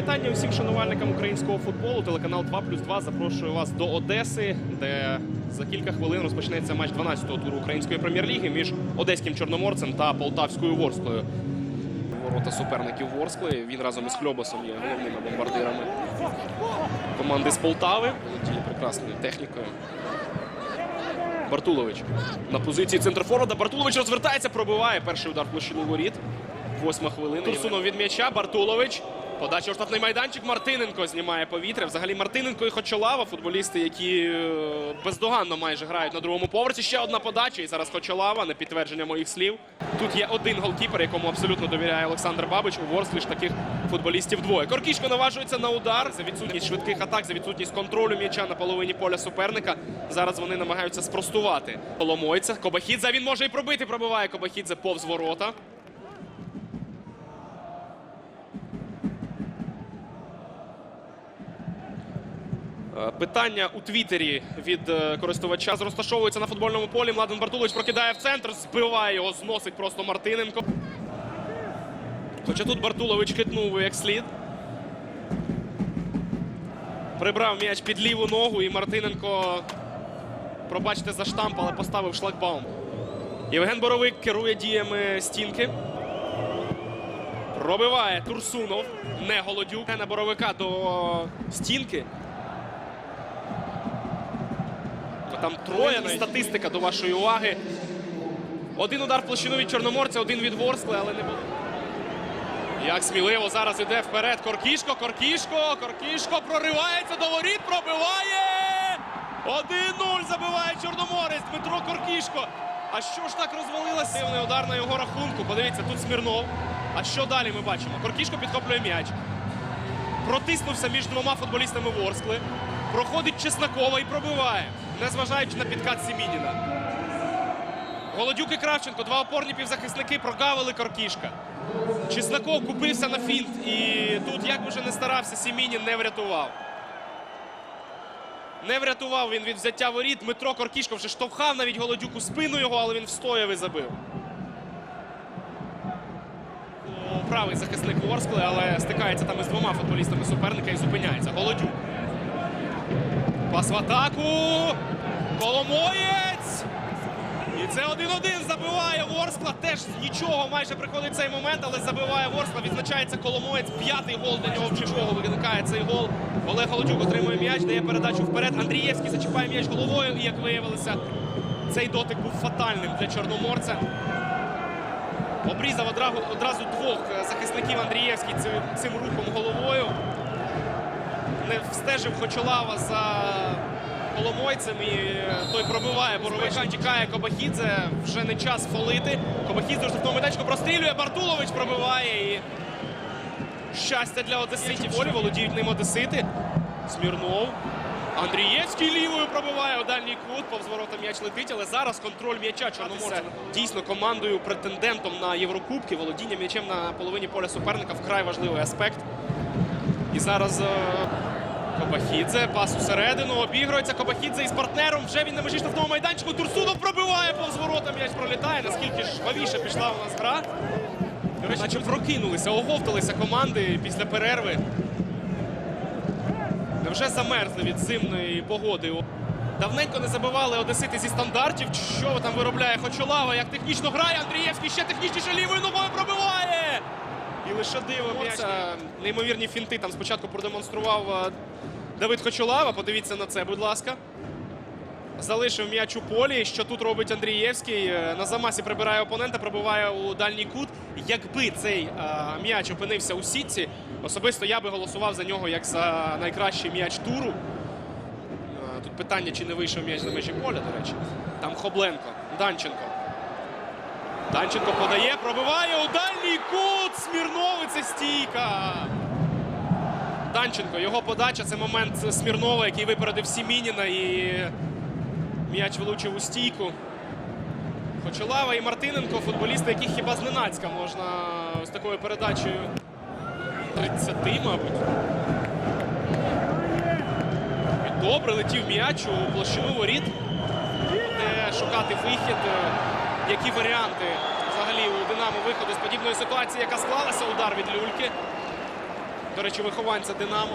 вітання усім шанувальникам українського футболу. Телеканал 2 плюс 2 запрошує вас до Одеси, де за кілька хвилин розпочнеться матч 12-го туру української прем'єр-ліги між одеським чорноморцем та полтавською Ворсклою. Ворота суперників Ворскли. Він разом із Хльобосом є головними бомбардирами команди з Полтави. Володіє прекрасною технікою. Бартулович на позиції центрфорварда. Бартулович розвертається, пробиває перший удар в площину воріт. Восьма хвилина. Турсунов від м'яча. Бартулович. Подача у штрафний майданчик. Мартиненко знімає повітря. Взагалі Мартиненко і Хочолава, футболісти, які е, бездоганно майже грають на другому поверсі. Ще одна подача. І зараз Хочолава на підтвердження моїх слів. Тут є один голкіпер, якому абсолютно довіряє Олександр Бабич. У Ворслі ж таких футболістів двоє. Коркішко наважується на удар за відсутність швидких атак, за відсутність контролю м'яча на половині поля суперника. Зараз вони намагаються спростувати Коломойця. Кобахідзе він може і пробити. Пробиває Кобахідзе повз ворота. Питання у Твіттері від е, користувача розташовується на футбольному полі. Младен Бартулович прокидає в центр, збиває його, зносить просто Мартиненко. Хоча тут Бартулович хитнув як слід. Прибрав м'яч під ліву ногу і Мартиненко, пробачте за штамп, але поставив шлагбаум. Євген Боровик керує діями стінки. Пробиває Турсунов, не Голодюк. На Боровика до стінки. Там троє. І статистика до вашої уваги. Один удар в площину від Чорноморця, один від Ворскли, але не було. Як сміливо зараз іде вперед Коркішко, Коркішко, Коркішко проривається до воріт, пробиває! 1-0 забиває Чорноморець Дмитро Коркішко. А що ж так розвалилося? Дивний удар на його рахунку. Подивіться, тут Смірнов. А що далі ми бачимо? Коркішко підхоплює м'яч. Протиснувся між двома футболістами Ворскли. Проходить Чеснокова і пробиває, незважаючи на підкат Сімініна. Голодюк і Кравченко, два опорні півзахисники прогавили Коркішка. Чесноков купився на фінт, і тут, як би вже не старався, Сімінін не врятував. Не врятував він від взяття воріт. Дмитро Коркішко вже штовхав навіть Голодюк у спину його, але він встояв і забив. О, Правий захисник Ворскли, але стикається там із двома футболістами суперника і зупиняється. Голодюк. Пас в атаку. Коломоєць. І це 1-1 забиває Ворскла. Теж нічого майже приходить цей момент, але забиває Ворскла. Відзначається Коломоєць. П'ятий гол для нього в Чижову виникає цей гол. Олег Голодюк отримує м'яч, дає передачу вперед. Андрієвський зачіпає м'яч головою. І як виявилося, цей дотик був фатальним для Чорноморця. Обрізав одразу, одразу двох е, захисників Андрієвський цим, цим рухом головою. Не встежив Хочолава за Коломойцем і е, той пробиває Боровика. Тікає Кобахідзе. Вже не час фолити. Кобахідзе в штрафному майданчику прострілює. Бартулович пробиває. І щастя для одеситів. Волі володіють ним одесити. Смірнов. Андрієвський лівою пробиває у дальній кут. Повз ворота м'яч летить, але зараз контроль м'яча Чорноморця дійсно командою претендентом на Єврокубки. Володіння м'ячем на половині поля суперника вкрай важливий аспект. І зараз е, Кобахідзе, пас усередину, обігрується Кобахідзе із партнером. Вже він на межі штрафного майданчику. Турсунов пробиває повз ворота, м'яч пролітає. Наскільки жвавіше пішла у нас гра. До наче прокинулися, оговталися команди після перерви. Невже замерзли від зимної погоди? Давненько не забивали одесити зі стандартів. Що там виробляє Хочолава? Як технічно грає Андрієвський ще технічніше лівою ногою пробиває. І лише диво м'яч. Неймовірні фінти там спочатку продемонстрував е, Давид Хочолава. Подивіться на це, будь ласка. Залишив м'яч у полі. Що тут робить Андрієвський? Е, На замасі прибирає опонента, пробиває у дальній кут. Якби цей е, м'яч опинився у сітці, особисто я би голосував за нього як за найкращий м'яч туру. Тут питання, чи не вийшов м'яч на межі поля, до речі. Там Хобленко, Данченко. Данченко подає, пробиває у дальній кут. Смірнови це стійка. Данченко, його подача. Це момент Смірнова, який випередив Сімініна і м'яч влучив у стійку. Хочолава і Мартиненко, футболісти, яких хіба зненацька можна з такою передачею 30, мабуть. І Добре летів м'яч у площину воріт. Де шукати вихід. Які варіанти Динамо виходу з подібної ситуації, яка склалася, удар від люльки. До речі, вихованця Динамо.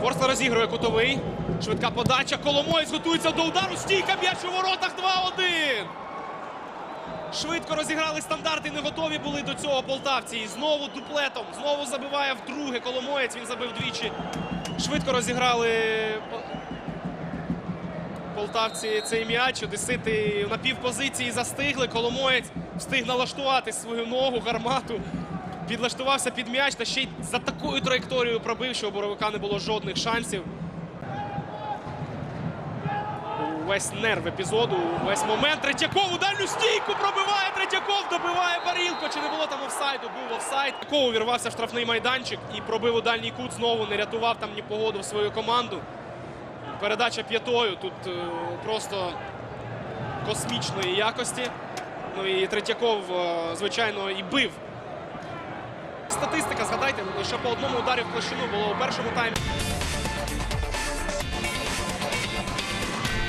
Ворскла розігрує кутовий. Швидка подача. Коломоєць готується до удару. Стійка м'яч у воротах 2-1. Швидко розіграли стандарти, не готові були до цього полтавці. І знову дуплетом. Знову забиває вдруге Коломоєць. Він забив двічі. Швидко розіграли полтавці цей м'яч. Одесити на півпозиції застигли. Коломоєць встиг налаштувати свою ногу, гармату. Підлаштувався під м'яч та ще й за такою траєкторією пробив, що у Боровика не було жодних шансів. Увесь нерв епізоду, увесь момент. Третьяков у дальню стійку пробиває Третьяков, добиває Барілко. Чи не було там офсайду? Був офсайд. Третьяков увірвався в штрафний майданчик і пробив у дальній кут знову, не рятував там ні погоду в свою команду. Передача п'ятою тут е, просто космічної якості. Ну і Третьяков, е, звичайно, і бив. Статистика, згадайте, лише по одному ударі в площину було у першому таймі.